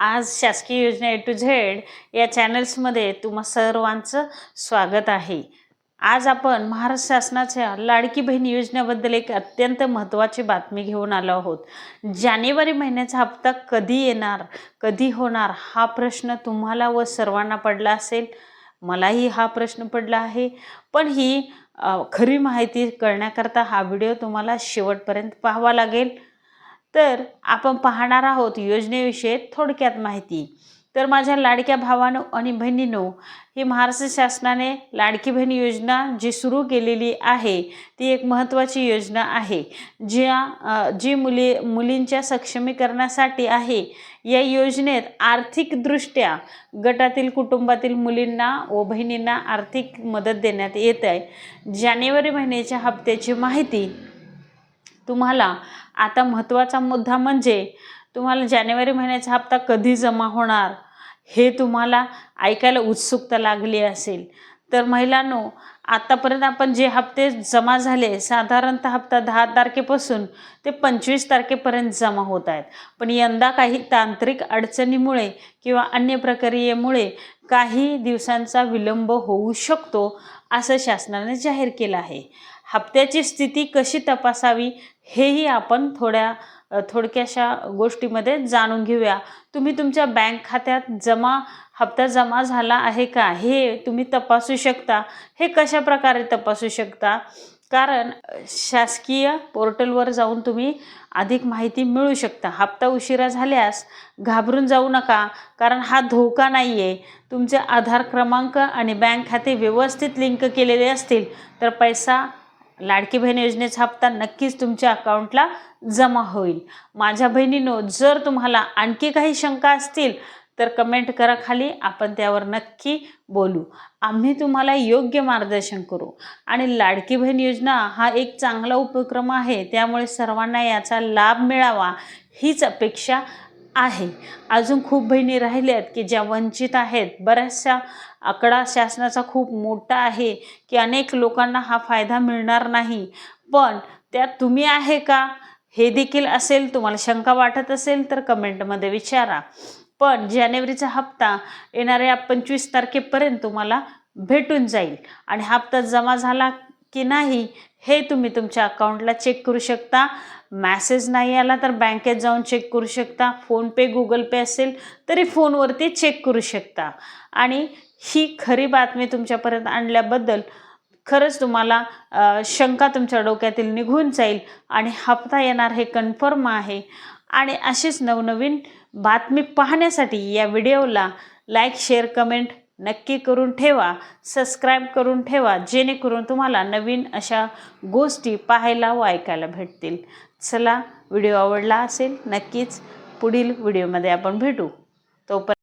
आज शासकीय योजना ए टू झेड या चॅनल्समध्ये तुम्हा सर्वांचं स्वागत आहे. आज आपण महाराष्ट्र शासनाच्या लाडकी बहीण योजनेबद्दल एक अत्यंत महत्त्वाची बातमी घेऊन आलो आहोत. जानेवारी महिन्याचा हप्ता कधी येणार कधी होणार हा प्रश्न तुम्हाला व सर्वांना पडला असेल. मलाही हा प्रश्न पडला आहे. पण ही खरी माहिती कळण्याकरता हा व्हिडिओ तुम्हाला शेवटपर्यंत पाहावा लागेल. तर आपण पाहणार आहोत योजनेविषयी थोडक्यात माहिती. तर माझ्या लाडक्या भावानो आणि बहिणीनो ही महाराष्ट्र शासनाने लाडकी बहीण योजना जी सुरू केलेली आहे ती एक महत्त्वाची योजना आहे. ज्या जी मुली मुलींच्या सक्षमीकरणासाठी आहे या योजनेत आर्थिकदृष्ट्या गटातील कुटुंबातील मुलींना व बहिणींना आर्थिक मदत देण्यात येत आहे. जानेवारी महिन्याच्या हप्त्याची माहिती तुम्हाला आता महत्त्वाचा मुद्दा म्हणजे तुम्हाला जानेवारी महिन्याचा हप्ता कधी जमा होणार हे तुम्हाला ऐकायला उत्सुकता लागली असेल. तर महिलांनो आत्तापर्यंत आपण जे हप्ते जमा झाले साधारणतः हप्ता दहा तारखेपासून ते पंचवीस तारखेपर्यंत जमा होत आहेत. पण यंदा काही तांत्रिक अडचणीमुळे किंवा अन्य प्रक्रियेमुळे काही दिवसांचा विलंब होऊ शकतो असं शासनाने जाहीर केलं आहे. हप्त्याची स्थिती कशी तपासावी हेही आपण थोड्या थोडक्याशा गोष्टीमध्ये जाणून घेऊया. तुम्ही तुमच्या बँक खात्यात जमा हप्ता जमा झाला आहे का? हे तुम्ही तपासू शकता. हे कशा प्रकारे तपासू शकता? कारण शासकीय पोर्टलवर जाऊन तुम्ही अधिक माहिती मिळू शकता. हप्ता उशिरा झाल्यास घाबरून जाऊ नका कारण हा धोका नाही आहे तुमचे आधार क्रमांक आणि बँक खाते व्यवस्थित लिंक केलेले असतील तर पैसा लाडकी बहीण योजनेचा हप्ता नक्कीच तुमच्या अकाउंटला जमा होईल. माझ्या बहिणीनो जर तुम्हाला आणखी काही शंका असतील तर कमेंट करा खाली. आपण त्यावर नक्की बोलू. आम्ही तुम्हाला योग्य मार्गदर्शन करू. आणि लाडकी बहीण योजना हा एक चांगला उपक्रम आहे. त्यामुळे सर्वांना याचा लाभ मिळावा हीच अपेक्षा आहे. अजून खूप बहिणी राहिल्यात की ज्या वंचित आहेत. बऱ्याचशा आकडा शासनाचा खूप मोठा आहे की अनेक लोकांना हा फायदा मिळणार नाही. पण त्यात तुम्ही आहे का? हे देखील असेल तुम्हाला शंका वाटत असेल तर कमेंटमध्ये विचारा. पण जानेवारीचा हप्ता येणाऱ्या पंचवीस तारखेपर्यंत तुम्हाला भेटून जाईल. आणि हप्ता जमा झाला की नाही हे तुम्ही तुमच्या अकाउंटला चेक करू शकता. मॅसेज नाही आला तर बँकेत जाऊन चेक करू शकता. फोनपे गुगल पे असेल तरी फोनवरती चेक करू शकता. आणि ही खरी बातमी तुमच्यापर्यंत आणल्याबद्दल खरंच तुम्हाला शंका तुमच्या डोक्यातील निघून जाईल आणि हप्ता येणार हे कन्फर्म आहे. आणि अशीच नवनवीन बातमी पाहण्यासाठी या व्हिडिओला लाईक शेअर कमेंट नक्की करून ठेवा सबस्क्राईब करून ठेवा जेणेकरून तुम्हाला नवीन अशा गोष्टी पाहायला व ऐकायला भेटतील. चला व्हिडिओ आवडला असेल नक्कीच पुढील व्हिडिओमध्ये आपण भेटू. तोपर्यंत